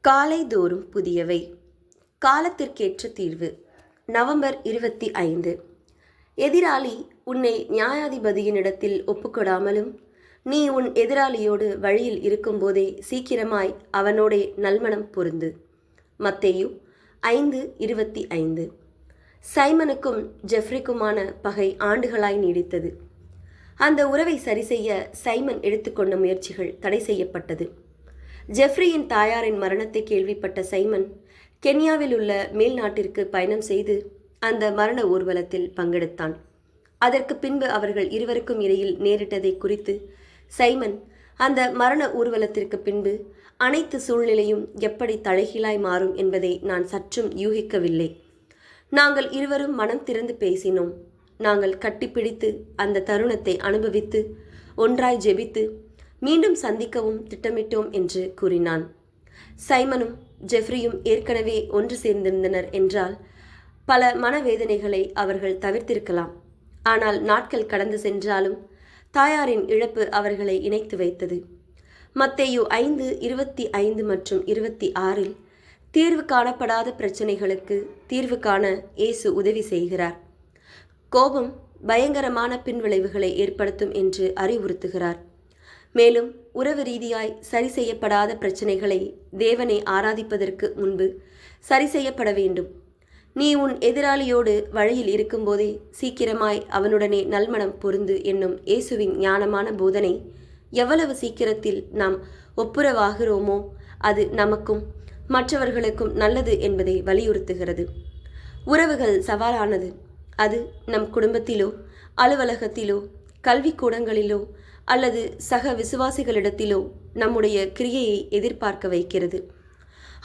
காலைதோறும் புதியவை. காலத்திற்கேற்ற தீர்வு. நவம்பர் இருபத்தி ஐந்து. எதிராளி உன்னை நியாயாதிபதியினிடத்தில் ஒப்புக்கொடாமலும் நீ உன் எதிராளியோடு வழியில் இருக்கும்போதே சீக்கிரமாய் அவனோடே நல்மணம் பொருந்து. மத்தேயு ஐந்து இருபத்தி ஐந்து. சைமனுக்கும் ஜெஃப்ரிக்குமான பகை ஆண்டுகளாய் நீடித்தது. அந்த உறவை சரிசெய்ய சைமன் எடுத்துக்கொண்ட முயற்சிகள் தடை செய்யப்பட்டது. ஜெஃப்ரியின் தாயாரின் மரணத்தை கேள்விப்பட்ட சைமன் கென்யாவில் உள்ள மேல் நாட்டிற்கு பயணம் செய்து அந்த மரண ஊர்வலத்தில் பங்கெடுத்தான். அதற்கு பின்பு அவர்கள் இருவருக்கும் இடையில் நேரிட்டதை குறித்து சைமன் அந்த மரண ஊர்வலத்திற்கு பின்பு அனைத்து சூழ்நிலையும் எப்படி தலைகீழாய் மாறும் என்பதை நான் சற்றும் யூகிக்கவில்லை. நாங்கள் இருவரும் மனம் திறந்து பேசினோம். நாங்கள் கட்டிப்பிடித்து அந்த தருணத்தை அனுபவித்து ஒன்றாய் ஜெபித்து மீண்டும் சந்திக்கவும் திட்டமிட்டோம் என்று கூறினான். சைமனும் ஜெஃப்ரியும் ஏற்கனவே ஒன்று சேர்ந்திருந்தனர் என்றால் பல மனவேதனைகளை அவர்கள் தவிர்த்திருக்கலாம். ஆனால் நாட்கள் கடந்து சென்றாலும் தாயாரின் இழப்பு அவர்களை இணைத்து வைத்தது. மத்தேயு ஐந்து இருபத்தி ஐந்து மற்றும் இருபத்தி ஆறில் தீர்வு காணப்படாத பிரச்சனைகளுக்கு தீர்வு காண இயேசு உதவி செய்கிறார். கோபம் பயங்கரமான பின்விளைவுகளை ஏற்படுத்தும் என்று அறிவுறுத்துகிறார். மேலும் உறவு ரீதியாய் சரி செய்யப்படாத பிரச்சனைகளை தேவனை ஆராதிப்பதற்கு முன்பு சரி செய்யப்பட வேண்டும். நீ உன் எதிராளியோடு வழியில் இருக்கும்போதே சீக்கிரமாய் அவனுடனே நல்மணம் பொருந்து என்னும் இயேசுவின் ஞானமான போதனை எவ்வளவு சீக்கிரத்தில் நாம் ஒப்புரவாகிறோமோ அது நமக்கும் மற்றவர்களுக்கும் நல்லது என்பதை வலியுறுத்துகிறது. உறவுகள் சவாலானது. அது நம் குடும்பத்திலோ அலுவலகத்திலோ கல்விக்கூடங்களிலோ அல்லது சக விசுவாசிகளிடத்திலோ நம்முடைய கிரியையை எதிர்பார்க்க வைக்கிறது.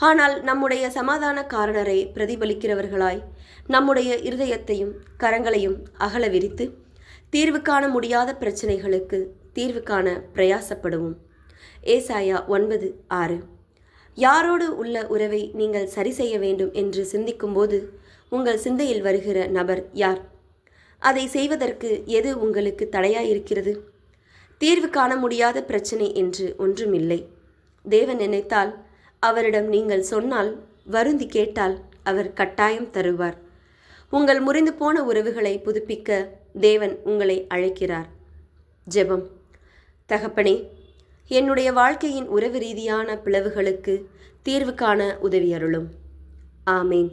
ஆனால் நம்முடைய சமாதான காரணரை பிரதிபலிக்கிறவர்களாய் நம்முடைய இருதயத்தையும் கரங்களையும் அகல விரித்து தீர்வு காண முடியாத பிரச்சனைகளுக்கு தீர்வு காண பிரயாசப்படுவோம். ஏசாயா ஒன்பது ஆறு. யாரோடு உள்ள உறவை நீங்கள் சரி செய்ய வேண்டும் என்று சிந்திக்கும்போது உங்கள் சிந்தையில் வருகிற நபர் யார்? அதை செய்வதற்கு எது உங்களுக்கு தடையாயிருக்கிறது? தீர்வு காண முடியாத பிரச்சனை என்று ஒன்றுமில்லை. தேவன் நினைத்தால் அவரிடம் நீங்கள் சொன்னால் வருந்தி கேட்டால் அவர் கட்டாயம் தருவார். உங்கள் முறிந்து போன உறவுகளை புதுப்பிக்க தேவன் உங்களை அழைக்கிறார். ஜெபம். தகப்பனே என்னுடைய வாழ்க்கையின் உறவு ரீதியான பிளவுகளுக்கு தீர்வு காண உதவியருளும். ஆமேன்.